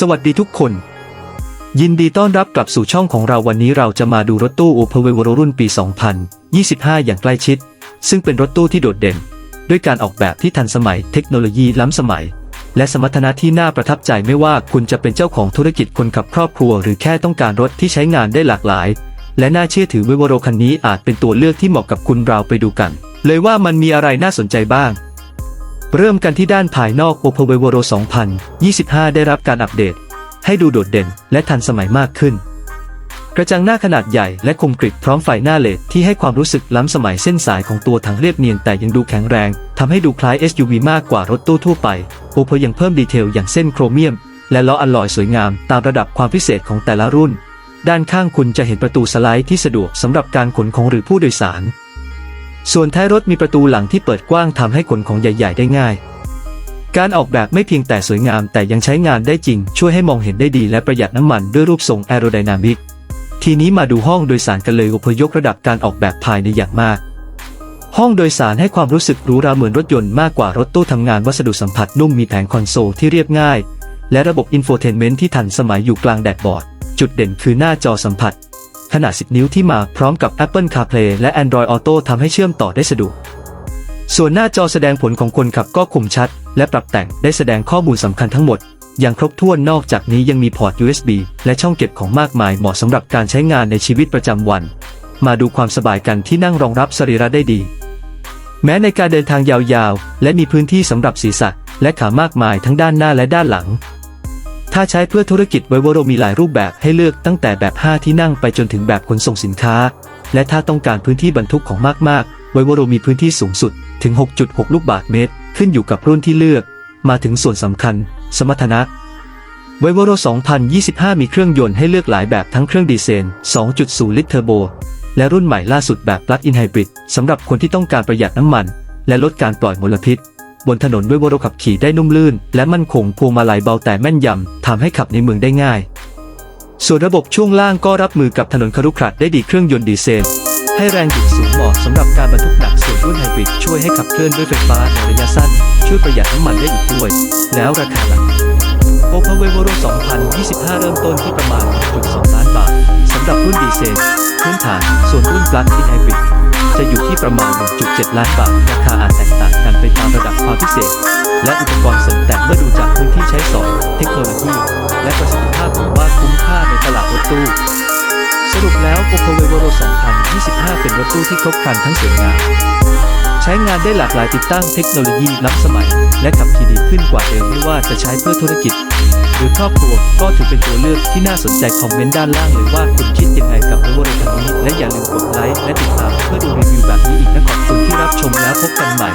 สวัสดีทุกคน ยินดีต้อนรับกลับสู่ช่องของเราวันนี้เราจะมาดูรถตู้ o p e r v o r o รุ่นปี 2025 อย่างใกล้ชิด ซึ่งเป็นรถตู้ที่โดดเด่น ด้วยการออกแบบที่ทันสมัยเทคโนโลยีล้ำสมัย และสมรรถนะที่น่าประทับใจไม่ว่าคุณจะเป็นเจ้าของธุรกิจคนขับครอบครัว หรือแค่ต้องการรถที่ใช้งานได้หลากหลาย และน่าเชื่อถือเวโรคันนี้อาจเป็นตัวเลือกที่เหมาะกับคุณเราไปดูกัน เลยว่ามันมีอะไรน่าสนใจบ้าง เริ่มกันที่ด้านภายนอก o p e r v o r o 2025 ได้รับการอัปเดต ให้ดูโดดเด่นและทันสมัยมากขึ้น กระจังหน้าขนาดใหญ่และคมกริบพร้อมไฟหน้าเลดที่ให้ความรู้สึกล้ำสมัยเส้นสายของตัวถังเรียบเนียนแต่ยังดูแข็งแรงทำให้ดูคล้าย SUV มากกว่ารถตู้ทั่วไป o p e ยังเพิ่มดีเทลอย่างเส้นโครเมียม และล้ออัลลอยสวยงามตามระดับความพิเศษของแต่ละรุ่น ด้านข้างคุณจะเห็นประตูสไลด์ที่สะดวกสำหรับการขนของหรือผู้โดยสาร ส่วนท้ายรถมีประตูหลังที่เปิดกว้างทำให้ขนของใหญ่ ๆ ได้ง่าย การออกแบบไม่เพียงแต่สวยงามแต่ยังใช้งานได้จริง ช่วยให้มองเห็นได้ดีและประหยัดน้ำมันด้วยรูปทรงแอโรไดนามิก ทีนี้มาดูห้องโดยสารกันเลยอพยกระดับการออกแบบภายในอย่างมาก ห้องโดยสารให้ความรู้สึกหรูหราเหมือนรถยนต์มากกว่ารถตู้ทำงานวัสดุสัมผัสนุ่มมีแผงคอนโซลที่เรียบง่าย และระบบอินโฟเทนเมนต์ที่ทันสมัยอยู่กลางแดดบอร์ด จุดเด่นคือหน้าจอสัมผัส ขนาด 10 นิ้วที่มาพร้อมกับ Apple CarPlay และ Android Auto ทำให้เชื่อมต่อได้สะดวก ส่วนหน้าจอแสดงผลของคนขับก็คมชัด และปรับแต่งได้แสดงข้อมูลสำคัญทั้งหมด อย่างครบถ้วนนอกจากนี้ยังมีพอร์ต USB และช่องเก็บของมากมายเหมาะสำหรับการใช้งานในชีวิตประจำวัน มาดูความสบายกันที่นั่งรองรับสรีระได้ดี แม้ในการเดินทางยาวๆ และมีพื้นที่สำหรับศีรษะและขามากมายทั้งด้านหน้าและด้านหลัง ถ้าใช้เพื่อธุรกิจไวโวโรมีหลายรูปแบบให้เลือกตั้งแต่แบบ 5 ที่นั่งไปจนถึงแบบขนส่งสินค้า และถ้าต้องการพื้นที่บรรทุกของมากๆไวโวโรมีพื้นที่สูงสุดถึง 6.6 ลูกบาศก์เมตร ขึ้นอยู่กับรุ่นที่เลือก มาถึงส่วนสำคัญ สมรรถนะไวโวโร2025 มีเครื่องยนต์ให้เลือกหลายแบบทั้งเครื่องดีเซล 2.0 ลิตรเทอร์โบ และรุ่นใหม่ล่าสุดแบบปลั๊กอินไฮบริดสำหรับคนที่ต้องการประหยัดน้ำมัน และลดการปล่อยมลพิษ บนถนนด้วยวโรขับขี่ได้นุ่มลื่น และมั่นคงพวงมาลัยเบาแต่แม่นยำทำให้ขับในเมืองได้ง่าย ส่วนระบบช่วงล่างก็รับมือกับถนนคารุขระได้ดีเครื่องยนต์ดีเซลให้แรงบิดสูงเหมาะสำหรับการบรรทุกหนักส่วนรุ่นไฮบริดช่วยให้ขับเคลื่อนด้วยไฟฟ้าในระยะสั้น ช่วยประหยัดน้ำมันได้อีกด้วย แล้วราคาล่ะโอเพเวโวโร2025 เริ่มต้นที่ประมาณ 1.2 ล้านบาทสำหรับรุ่นดีเซลพื้นฐานส่วนรุ่นปลั๊กอินไฮบริด จะอยู่ที่ประมาณ 1.7 ล้านบาท ราคาอาจแตกต่างกันไปตามระดับความพิเศษ และอุปกรณ์เสริมแต่งเมื่อดูจากพื้นที่ใช้สอย เทคโนโลยี และประสิทธิภาพผมว่าคุ้มค่าในตลาดรถตู้สรุปแล้วโอเพเวโวโร2025 เป็นรถตู้ที่ครบครันทั้งสวยงามใช้งานได้หลากหลายติดตั้งเทคโนโลยีล้ำสมัย และขับขี่ดีขึ้นกว่าเดิมไม่ว่าจะใช้เพื่อธุรกิจ หรือครอบครัวก็ถือเป็นตัวเลือกที่น่าสนใจคอมเมนต์ด้านล่างเลยว่าคุณคิดยังไงกับบริการนี้ และอย่าลืมกดไลค์และติดตามเพื่อดูรีวิวแบบนี้อีกนะขอบคุณที่รับชมแล้วพบกันใหม่